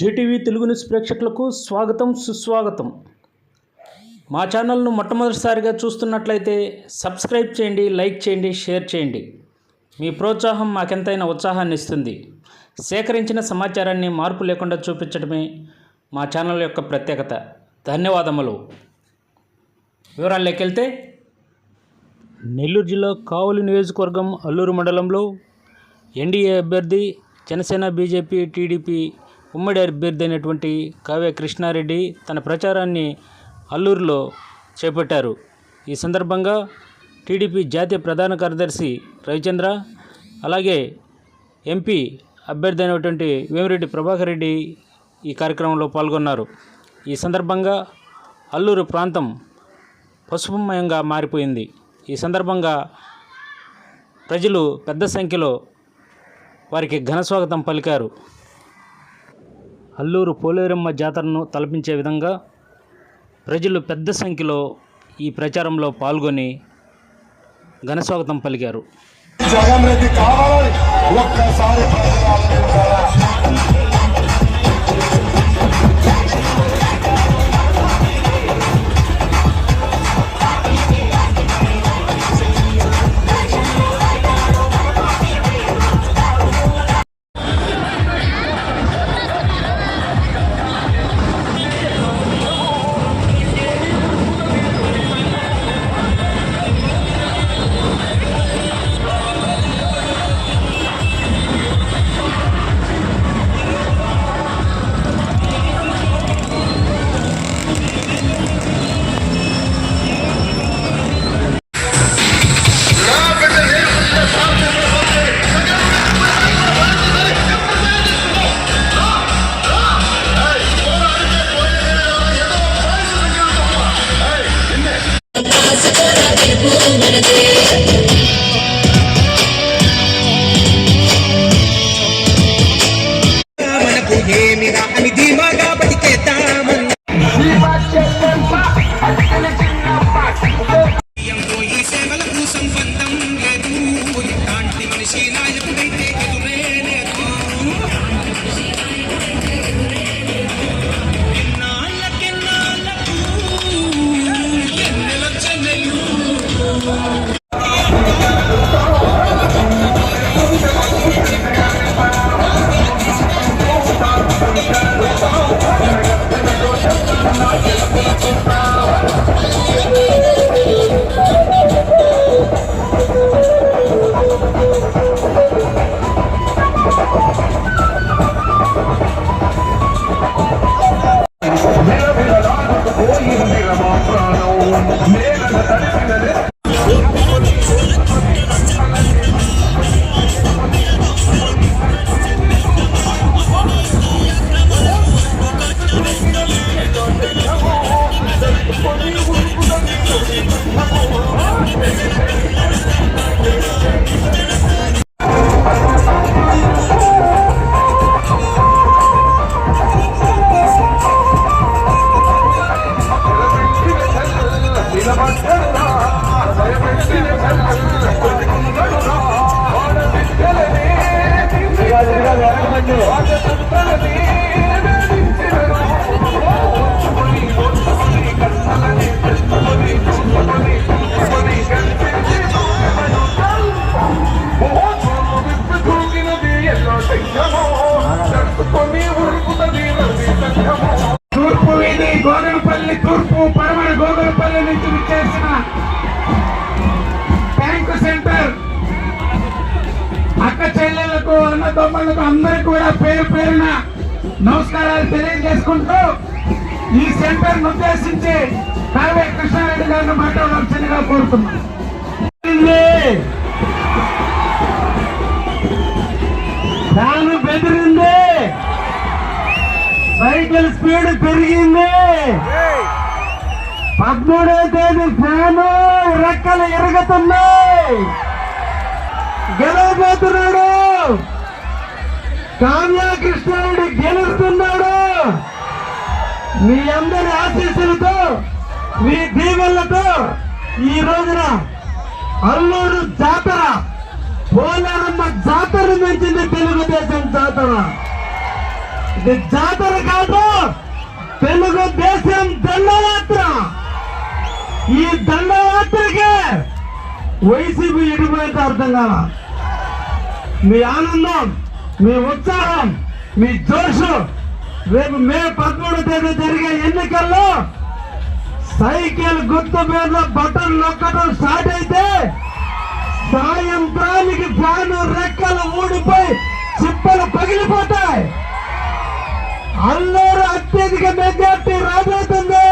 JTV Telugu news ప్రేక్షకులకు స్వాగతం సుస్వాగతం. మా ఛానల్ను మొట్టమొదటిసారిగా చూస్తున్నట్లయితే సబ్స్క్రైబ్ చేయండి లైక్ చేయండి షేర్ చేయండి. మీ ప్రోత్సాహం మాకెంతైనా ఉత్సాహాన్ని ఇస్తుంది. సేకరించిన సమాచారాన్ని మార్పు లేకుండా చూపించడమే మా ఛానల్ యొక్క ప్రత్యేకత. ధన్యవాదములు. వివరాల్లోకి వెళ్తే నెల్లూరు జిల్లా కావలి నియోజకవర్గం అల్లూరు మండలంలో ఎన్డీఏ అభ్యర్థి జనసేన బీజేపీ టీడీపీ ఉమ్మడి అభ్యర్థి అయినటువంటి కావ్య కృష్ణారెడ్డి తన ప్రచారాన్ని అల్లూరులో చేపట్టారు. ఈ సందర్భంగా టీడీపీ జాతీయ ప్రధాన కార్యదర్శి రవిచంద్ర అలాగే ఎంపీ అభ్యర్థి అయినటువంటి వేమిరెడ్డి ప్రభాకర్ రెడ్డి ఈ కార్యక్రమంలో పాల్గొన్నారు. ఈ సందర్భంగా అల్లూరు ప్రాంతం పసుపుమయంగా మారిపోయింది. ఈ సందర్భంగా ప్రజలు పెద్ద సంఖ్యలో వారికి ఘనస్వాగతం పలికారు. అల్లూరు పోలేరమ్మ జాతరను తలపించే విధంగా ప్రజలు పెద్ద సంఖ్యలో ఈ ప్రచారంలో పాల్గొని ఘనస్వాగతం పలికారు. జగన్ రెడ్డి కావాలని ఒక్కసారి Negro, tá de. తూర్పు వీధి గోగనపల్లి తూర్పు పడమర గోగనపల్లి నుంచి విచ్చేసిన బ్యాంకు సెంటర్. అక్క చెల్లె చెల్లెళ్ళకు అన్నదమ్ములకు అందరికి కూడా పేరు పేరున నమస్కారాలు తెలియజేసుకుంటూ ఈ సెంటర్ ఉద్దేశించి కావే కృష్ణారెడ్డి గారిని మాట్లాడవలసిందిగా కోరుతున్నాను తాను బెదిరింది. సైకిల్ స్పీడ్ పెరిగింది. పద్మూడో తేదీ ఫ్యాను రెక్కలు ఎరుగుతున్నాయి. గెలవబోతున్నాడు. కావ్య కృష్ణారెడ్డి గెలుస్తున్నాడు. మీ అందరి ఆశీస్సులతో మీ దీవెళ్ళతో ఈ రోజున అల్లూరు జాతర పోలారమ్మ జాతర మించింది తెలుగుదేశం జాతర. ఇది జాతర కాదు తెలుగుదేశం దండయాత్ర. ఈ దండయాత్రకే వైసీపీ ఇడిపోయితే అర్థం కావాలి మీ ఆనందం మీ ఉత్సాహం మీ జోషు. రేపు మే పదమూడు తేదీ జరిగే ఎన్నికల్లో సైకిల్ గుర్తు మీద బటన్ నొక్కడం స్టార్ట్ అయితే సాయంత్రానికి ఫ్యాను రెక్కలు ఊడిపోయి చిప్పలు పగిలిపోతాయి. అల్లూరు అత్యధిక మెజార్టీ రాబోతుంది.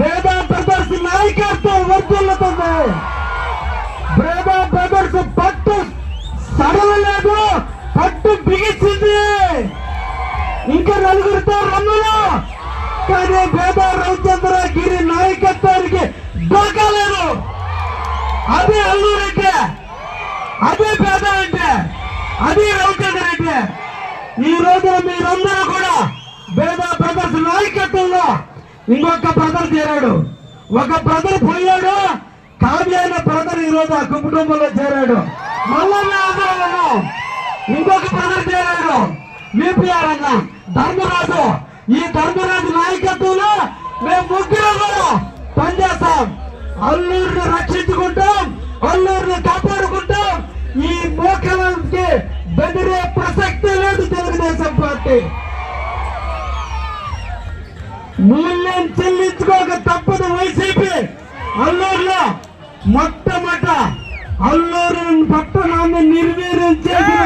బేదా బ్రదర్స్ నాయకత్వం వర్తిల్లుతుంది వేదా బ్రదర్స్ పట్టు కానీ బేబా రవిచంద్ర గిరి నాయకత్వానికి దొరకలేదు అదే అల్లూరంటే అదే పేద అంటే అదే రవిచంద్ర అంటే ఈ రోజున మీరందరూ కూడా బేద బ్రదర్స్ నాయకత్వంలో ఇంకొక బ్రదర్ చేరాడు. ఒక బ్రదర్ పోయాడు కావ్య అయిన బ్రదర్ ఈరోజు ఆ కుటుంబంలో చేరాడు. మళ్ళా ఇంకొక బ్రదర్ చేరాడు. విపిఆర్ అన్న ధర్మరాజు. ఈ ధర్మరాజు నాయకత్వంలో మేము ముగ్గురు కూడా పనిచేస్తాం. అల్లూరిని రక్షించుకుంటాం అల్లూరిని కాపాడుకుంటాం. ఈ మోకలకి బెదిరే ప్రసక్తి లేదు తెలుగుదేశం పార్టీ. మూల్యం చెల్లించుకోక తప్పదు వైసీపీ. అల్లూరులో మొట్టమొదట అల్లూరు పట్టణాన్ని నిర్వీర్యం చేసిన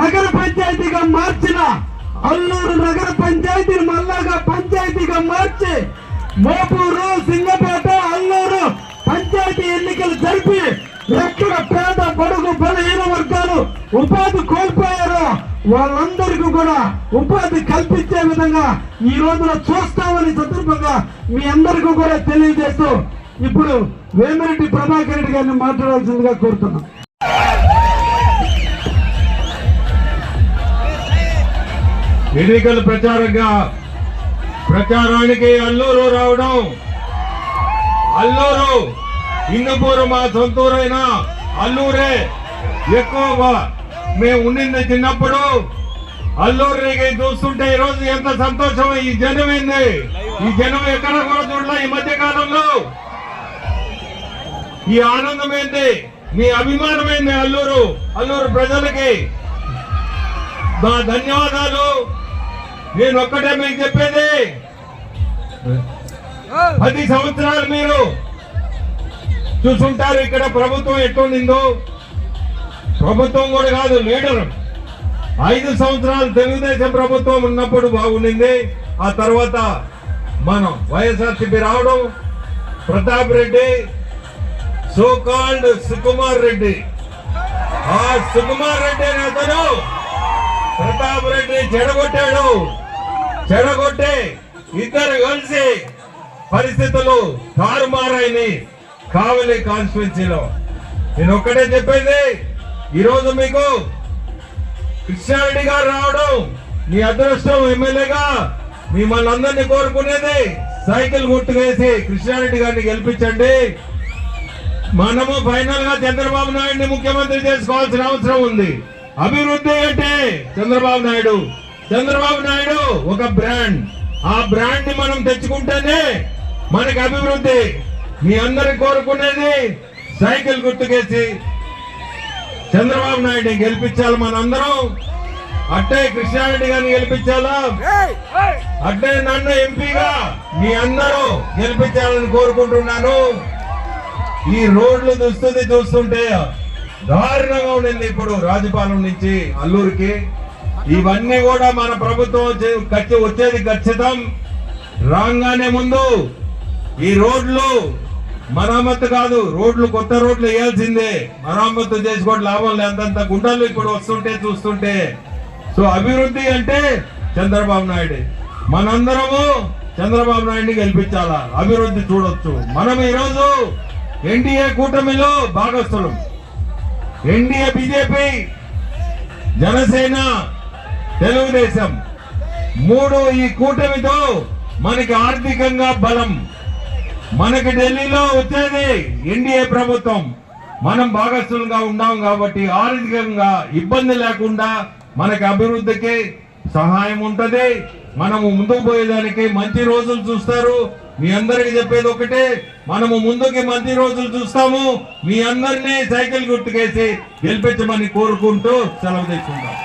నగర పంచాయతీగా మార్చిన అల్లూరు నగర పంచాయతీని మల్లాగా పంచాయతీగా మార్చి మోపూరు సింగపేట అల్లూరు పంచాయతీ ఎన్నికలు జరిపి ఎక్కడ పేద బడుగు బలహీన వర్గాలు ఉపాధి కోల్పోయారో వాళ్ళందరికీ కూడా ఉపాధి కల్పించే విధంగా ఈ రోజున చూస్తామని సందర్భంగా మీ అందరికీ కూడా తెలియజేస్తూ ఇప్పుడు వేమిరెడ్డి ప్రభాకర్ రెడ్డి గారిని మాట్లాడాల్సిందిగా కోరుతున్నాం. ఎన్నికల ప్రచారంగా ప్రచారానికి అల్లూరు రావడం. అల్లూరు హిందూపూర్ మా సొంతూరైన అల్లూరే. ఎక్కువ మేము ఉండింది చిన్నప్పుడు. అల్లూరికి చూస్తుంటే ఈరోజు రోజు ఎంత సంతోషం ఈ జనం ఏంది? ఈ జనం ఎక్కడ కూడా చూడలే ఈ మధ్య కాలంలో ఈ ఆనందం ఏంది? మీ అభిమానం ఏంది అల్లూరు? అల్లూరు ప్రజలకి. మా ధన్యవాదాలు. నేను ఒక్కటే మీకు చెప్పేది. పది సంవత్సరాలు మీరు చూసుంటారు ఇక్కడ ప్రభుత్వం ఎట్లుండిందో ప్రభుత్వం కూడా కాదు లీడర్. ఐదు సంవత్సరాలు తెలుగుదేశం ప్రభుత్వం ఉన్నప్పుడు బాగుండింది. ఆ తర్వాత మనం వైఎస్ఆర్సీపీ రావడం ప్రతాప్ రెడ్డి సో సుకుమార్ రెడ్డి. ఆ సుకుమార్ రెడ్డి అనే అతను ప్రతాప్ రెడ్డి చెడగొట్టాడు. చెడగొట్టి ఇద్దరు కలిసి పరిస్థితులు తారుమారాయి కావలి కాన్స్టిట్యున్సీలో. నేను ఒక్కటే చెప్పేది ఈరోజు మీకు కృష్ణారెడ్డి గారు రావడం మీ అదృష్టం ఎమ్మెల్యేగా మిమ్మల్ని అందరినీ కోరుకునేది సైకిల్ గుర్తు వేసి కృష్ణారెడ్డి గారిని గెలిపించండి. మనము ఫైనల్గా చంద్రబాబు నాయుడిని ముఖ్యమంత్రి చేసుకోవాల్సిన అవసరం ఉంది. అభివృద్ధి అంటే చంద్రబాబు నాయుడు. చంద్రబాబు నాయుడు ఒక బ్రాండ్. ఆ బ్రాండ్ని మనం తెచ్చుకుంటేనే మనకి అభివృద్ధి. మీ అందరి కోరుకునేది సైకిల్ గుర్తుకేసి చంద్రబాబు నాయుడిని గెలిపించాలి మనందరం. అట్టే కృష్ణారెడ్డి గారిని గెలిపించాలా? అట్టే నన్ను ఎంపీగా మీ అందరూ గెలిపించాలని కోరుకుంటున్నాను. ఈ రోడ్లు దుస్థితి చూస్తుంటే దారుణంగా ఉండింది ఇప్పుడు రాజపాలెం నుంచి అల్లూరికి. ఇవన్నీ కూడా మన ప్రభుత్వం ఖర్చు వచ్చేది ఖచ్చితం. రాగానే ముందు ఈ రోడ్లు మరమ్మతు కాదు రోడ్లు కొత్త రోడ్లు వేయాల్సిందే. మరామత్తు చేసుకోవడం లాభం లేదంత గుండెలు ఇప్పుడు వస్తుంటే చూస్తుంటే. సో అభివృద్ధి అంటే చంద్రబాబు నాయుడు. మనందరము చంద్రబాబు నాయుడిని గెలిపించాలా? అభివృద్ధి చూడొచ్చు. మనం ఈరోజు ఎన్డీఏ కూటమిలో భాగస్థులం. NDA BJP Janasena Telugu Desam. మూడు ఈ కూటమితో మనకి ఆర్థికంగా బలం. మనకి ఢిల్లీలో వచ్చేది ఎన్డీఏ ప్రభుత్వం. మనం భాగస్థులుగా ఉన్నాం కాబట్టి ఆర్థికంగా ఇబ్బంది లేకుండా మనకి అభివృద్ధికి సహాయం ఉంటుంది. మనము ముందుకు పోయేదానికి మంచి రోజులు చూస్తారు. మీ అందరికి చెప్పేది ఒకటే మనము ముందుకి మంచి రోజులు చూస్తాము. మీ అందరినీ సైకిల్ గుర్తుకేసి గెలిపించమని కోరుకుంటూ సెలవు తీసుకుంటాం.